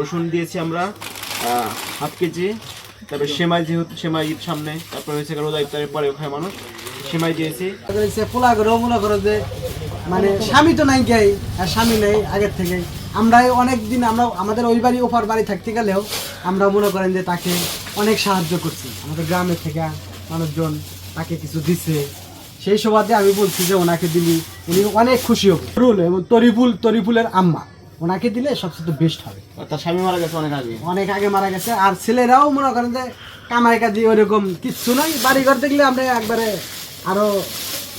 রসুন দিয়েছি আমরা হাফ কেজি। তারপরে সেমাই যেহেতু, সেমাই ঈদ সামনে, তারপরে হয়েছে রোজা ইফতারের পরে খায় মানুষ। সেমাই দিয়েছি। পোলা করে মনে করো যে মানে স্বামী তো নাই গাই আর স্বামী নেই আগের থেকে। আমরা অনেক দিন আমরা, আমাদের ওই বাড়ি, ওপার বাড়ি থাকতে গেলেও আমরা মনে করেন যে তাকে অনেক সাহায্য করছি। আমাদের গ্রামের থেকে মানুষজন তাকে কিছু দিছে। সেই সুবাদে আমি বলছি যে ওনাকে দিলি। উনি অনেক খুশি হবে। তরুল এবং তরিফুল, তরিফুলের আম্মা। ওনাকে দিলে সবচেয়ে বেস্ট হবে। তার স্বামী মারা গেছে অনেক আগে? অনেক আগে মারা গেছে আর ছেলেরাও মনে করেন যে কামাই কাজি ওরকম কিচ্ছু নাই। বাড়ি ঘর দেখলে আমরা একবারে আরও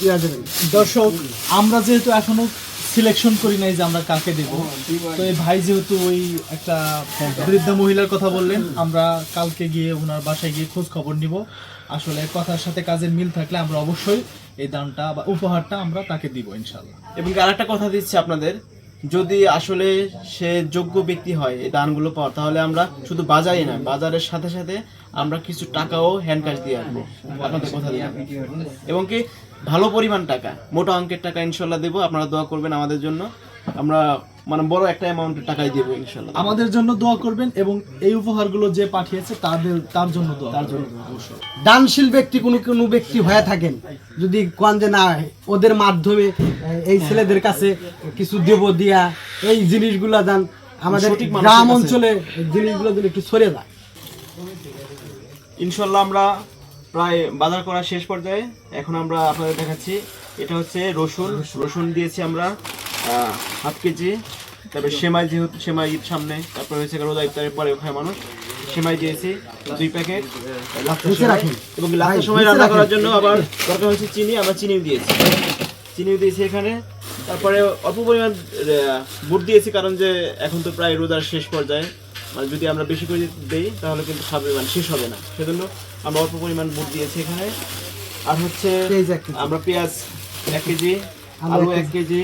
ইয়া দেবেন দর্শক আমরা যেহেতু এখনও সিলেকশন করি নাই যে আমরা কাকে দেব তো এই ভাই যেহেতু ওই একটা বৃদ্ধা মহিলার কথা বললেন আমরা কালকে গিয়ে ওনার বাসায় গিয়ে খোঁজ খবর নিব। আসলে কথার সাথে কাজের মিল থাকলে আমরা অবশ্যই এই দানটা বা উপহারটা আমরা তাকে দিব ইনশাল্লাহ এবং আরেকটা কথা দিচ্ছি আপনাদের যদি আসলে সে যোগ্য ব্যক্তি হয় এই দানগুলো পাওয়ার, তাহলে আমরা শুধু বাজারই না, বাজারের সাথে সাথে আমরা কিছু টাকাও হ্যান্ড ক্যাশ দিয়ে আসব। আপনাদের কথা দিয়ে এবং কি, ভালো পরিমাণ টাকা, মোটা অঙ্কের টাকা ইনশাল্লাহ দেবো। আপনারা দোয়া করবেন আমাদের জন্য। আমরা মানে বড় একটা অ্যামাউন্টের টাকাই দেবো ইনশাল্লাহ আমাদের জন্য দোয়া করবেন এবং এই উপহারগুলো যে পাঠিয়েছে তাদের তার জন্য দোয়া তার জন্য দানশীল ব্যক্তি কোনো কোনো ব্যক্তি হয়ে থাকেন যদি কোন যে না ওদের মাধ্যমে এই ছেলেদের কাছে কিছু দেব দিয়া এই জিনিসগুলা দান আমাদের গ্রাম অঞ্চলে জিনিসগুলো যদি একটু সরে যায়। ইনশাল্লাহ আমরা প্রায় বাজার করা শেষ পর্যায়ে এখন আমরা আপনাদের দেখাচ্ছি এটা হচ্ছে রসুন। রসুন দিয়েছি আমরা। Half KG. তারপরে সেমাই যেহেতু সেমাই ঈদ সামনে তারপরে হয়েছে রোজা ইফতারের পরে খায় মানুষ। সেমাই দিয়েছি দুই প্যাকেট। এবং লাস্টের সময় রান্না করার জন্য আবার দরকার হচ্ছে চিনি আমরা চিনিও দিয়েছি। চিনিও দিয়েছি এখানে। তারপরে অল্প পরিমাণ বুট দিয়েছি কারণ যে এখন তো প্রায় রোজার শেষ পর্যায়ে। মানে যদি আমরা বেশি করে দিই তাহলে কিন্তু খাবে মানে শেষ হবে না। সেজন্য আমরা অল্প পরিমাণ বুট দিয়েছি এখানে। আর হচ্ছে। আমরা পেঁয়াজ এক কেজি আলু এক কেজি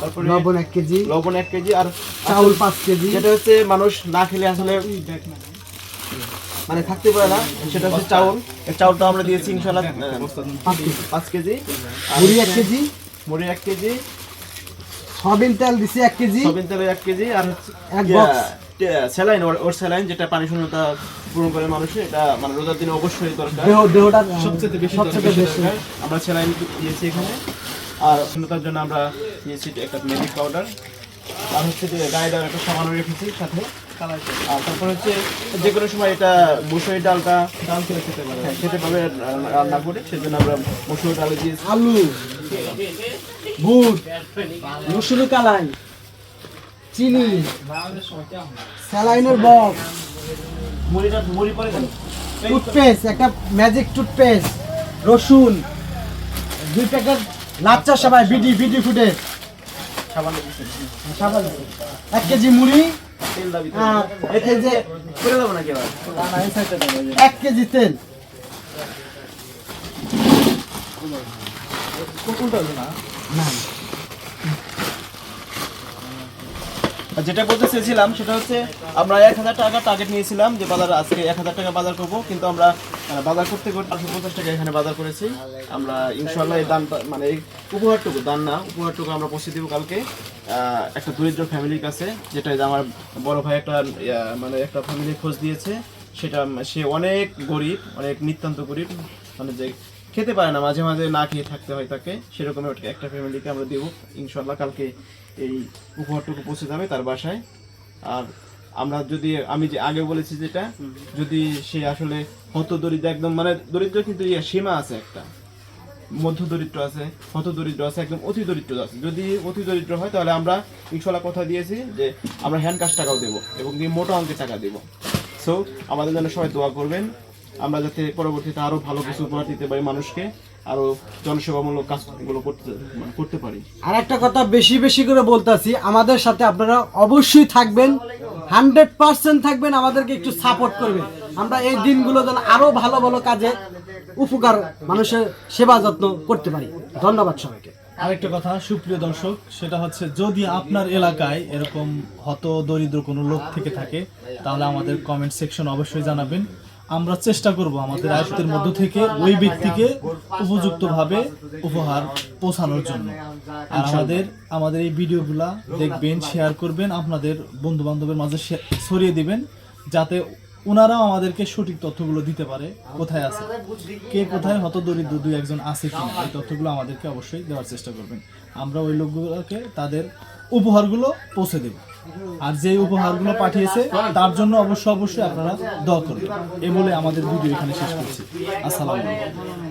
তারপরে লবণ এক কেজি। লবণ এক কেজি আর চাউল পাঁচ কেজি। যেটা হচ্ছে মানুষ না খেলে আসলে মানে থাকতে পারে না। সেটা হচ্ছে চাউল। চাউলটা আমরা দিয়েছি ইনশাল্লাহ পাঁচ কেজি। মুড়ি এক কেজি। মুড়ি এক কেজি। সয়াবিন তেল দিছি এক কেজি। সবিন তেলের এক কেজি আর এক box। স্যালাইন ওর স্যালাইন যেটা পানি শূন্যতা পূরণ করে মানুষের এটা মানে রোজার দিনে অবশ্যই দরকার। দেহ দেহটা সবচেয়ে বেশি সবচেয়ে বেশি। আমরা স্যালাইন দিয়েছি এখানে। আর শূন্যতার জন্য আমরা দিয়েছি একটা ম্যাজিক পাউডার আর হচ্ছে যে গায়ে একটা সামান্য রেখেছি সাথে। আর তারপর হচ্ছে যে কোনো সময় এটা মুসুরি ডালটা ডাল খেলে খেতে পারে। হ্যাঁ, খেতে পারবে রান্না- করে। সেজন্য আমরা মুসুরি ডালে দিয়েছি। আলু বুট মুসুরি কালাই চিনি স্যালাইনের বক্স মুড়িটা মুড়ি পরে দেন টুথপেস্ট একটা ম্যাজিক টুথপেস্ট রসুন দুই প্যাকেট লাচ্চা সবাই বিডি বিডি সাবান এক কেজি মুড়ি। তেল দাবি আর এই যে করে দেবো নাকি এক কেজি তেল। না আর যেটা বলতে চেয়েছিলাম সেটা হচ্ছে, আমরা এক হাজার টাকা টার্গেট নিয়েছিলাম যে বাজার আজকে এক হাজার টাকা বাজার করব, কিন্তু আমরা বাজার করতে করতে আটশো পঞ্চাশ টাকা এখানে বাজার করেছি। আমরা ইনশাল্লাহ এই দানটা মানে এই উপহারটুকু, দান না, উপহারটুকু আমরা পৌঁছে দেবো কালকে একটা দরিদ্র ফ্যামিলির কাছে, যেটা আমার বড় ভাই একটা মানে একটা ফ্যামিলির খোঁজ দিয়েছে, সেটা, সে অনেক গরিব, অনেক নিতান্ত গরিব মানে যে খেতে পারে না মাঝে মাঝে না খেয়ে থাকতে হয় তাকে। সেরকম একটা ফ্যামিলিকে আমরা দেবো ইনশাল্লাহ কালকে এই উপহারটুকু পৌঁছে যাবে তার বাসায়। আর আমরা যদি আমি যে আগে বলেছি যেটা যদি সে আসলে হত দরিদ্র একদম মানে দরিদ্র কিন্তু ইয়ে সীমা আছে একটা। মধ্য দরিদ্র আছে হত দরিদ্র আছে একদম অতি দরিদ্র আছে। যদি অতি দরিদ্র হয় তাহলে আমরা ইনশাল্লাহ কথা দিয়েছি যে আমরা হ্যান্ড কাজ টাকাও দেবো এবং মোটা অঙ্কের টাকা দেবো। সো আমাদের জন্য সবাই দোয়া করবেন। আমরা যাতে পরবর্তীতে আরও ভালো কিছু উপহার দিতে পারি মানুষকে আরও জনসেবামূলক কাজগুলো করতে মানে করতে পারি। আর একটা কথা বেশি বেশি করে বলতেছি আমাদের সাথে আপনারা অবশ্যই থাকবেন হান্ড্রেড পার্সেন্ট থাকবেন আমাদেরকে একটু সাপোর্ট করবেন। আমরা এই দিনগুলো যেন আরও ভালো ভালো কাজে উপকার মানুষের সেবা যত্ন করতে পারি। ধন্যবাদ সবাইকে। আরেকটা কথা সুপ্রিয় দর্শক সেটা হচ্ছে যদি আপনার এলাকায় এরকম হত দরিদ্র কোনো লোক থেকে থাকে তাহলে আমাদের কমেন্ট সেকশন অবশ্যই জানাবেন। আমরা চেষ্টা করব আমাদের আয়ত্তের মধ্য থেকে ওই ব্যক্তিকে উপযুক্তভাবে উপহার পৌঁছানোর জন্য। আর আমাদের আমাদের এই ভিডিওগুলা দেখবেন শেয়ার করবেন আপনাদের বন্ধু বান্ধবের মাঝে ছড়িয়ে দিবেন যাতে ওনারাও আমাদেরকে সঠিক তথ্যগুলো দিতে পারে কোথায় আছে কে কোথায় হত দরিদ্র দুই একজন আছে কিনা এই তথ্যগুলো আমাদেরকে অবশ্যই দেওয়ার চেষ্টা করবেন। আমরা ওই লোকগুলোকে তাদের উপহারগুলো পৌঁছে দেব। আর যে উপহারগুলো পাঠিয়েছে, তার জন্য অবশ্যই অবশ্যই আপনারা দোয়া করবেন। এ বলে আমাদের ভিডিও এখানে শেষ করছি। আসসালামু আলাইকুম।